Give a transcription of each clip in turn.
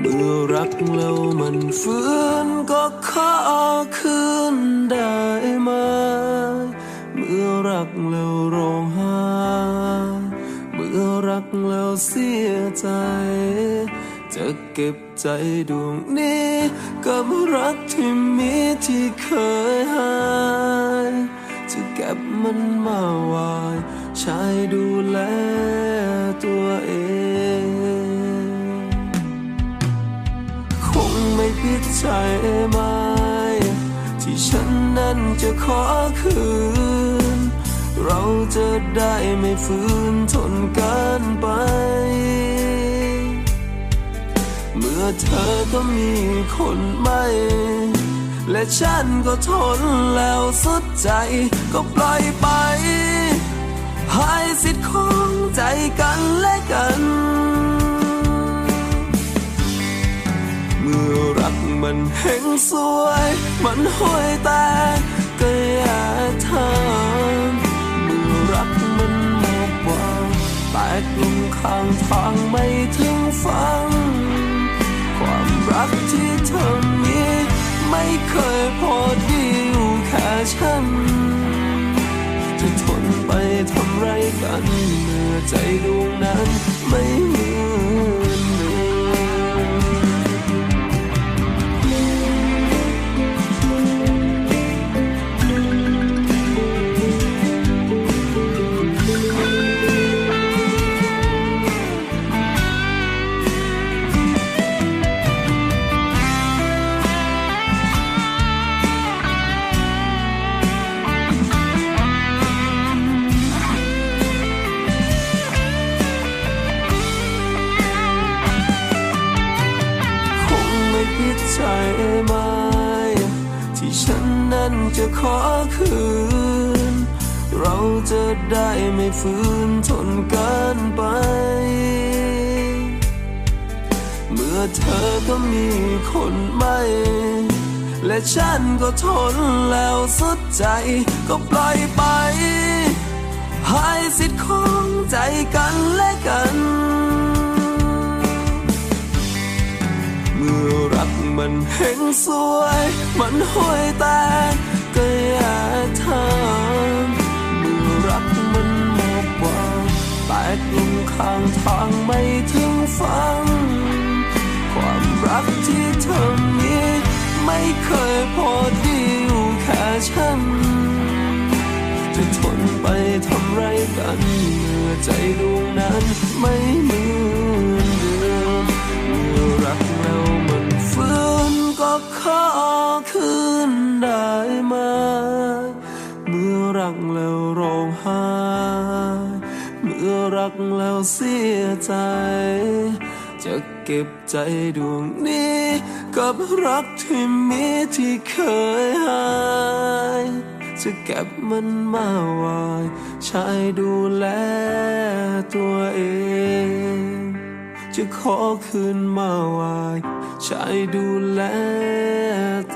เมื่อรักแล้วมันฟื้นก็ขอคืนได้ไหมเมื่อรักแล้วร้องไห้เมื่อรักแล้วเสียใจ จะเก็บใจดวงนี้กับรักที่มีที่เคยหายจะเก็บมันมาไว้ใช้ดูแลตัวเอง ผิดใจไหม ที่ฉันนั้นจะขอคืน เราจะได้ไม่ฝืนทนกันไป เมื่อเธอก็มีคนใหม่และฉันก็ทนแล้วสุดใจก็ปล่อยไปให้สิทธิ์ของใจกันและกัน มันแห่งสวย มันห่วยแต่ก็อย่าทำเมื่อรักมันหมดหวังแตกลงข้างทางไม่ถึงฟัง ความรักที่เธอมีไม่เคยพอดีอยู่แค่ฉัน จะทนไปทำไรกันเมื่อใจดวงนั้นไม่ ใจไหม ที่ฉันนั้นจะขอคืน เราจะได้ไม่ฝืนทนกันไป เมื่อเธอก็มีคนใหม่และฉันก็ทนแล้วสุดใจก็ปล่อยไป ให้สิทธิ์ของใจกันและกัน มันแห่งสวย มันห่วยแต่ก็อย่าทำเมื่อรักมันหมดหวังแตกลงข้างทางไม่ถึงฟัง ความรักที่เธอมีไม่เคยพอดีอยู่แค่ฉัน จะทนไปทำไรกันเมื่อใจดวงนั้นไม่เหมือนเดิมเมื่อรัก รักแล้วร้องไห้เมื่อรักแล้วเสียใจ จะเก็บใจดวงนี้ กับรักที่มีที่เคยหายจะเก็บมันมาไว้ใช้ดูแลตัวเอง จะขอคืนมาไว้ใช้ดูแล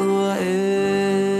ตัวเอง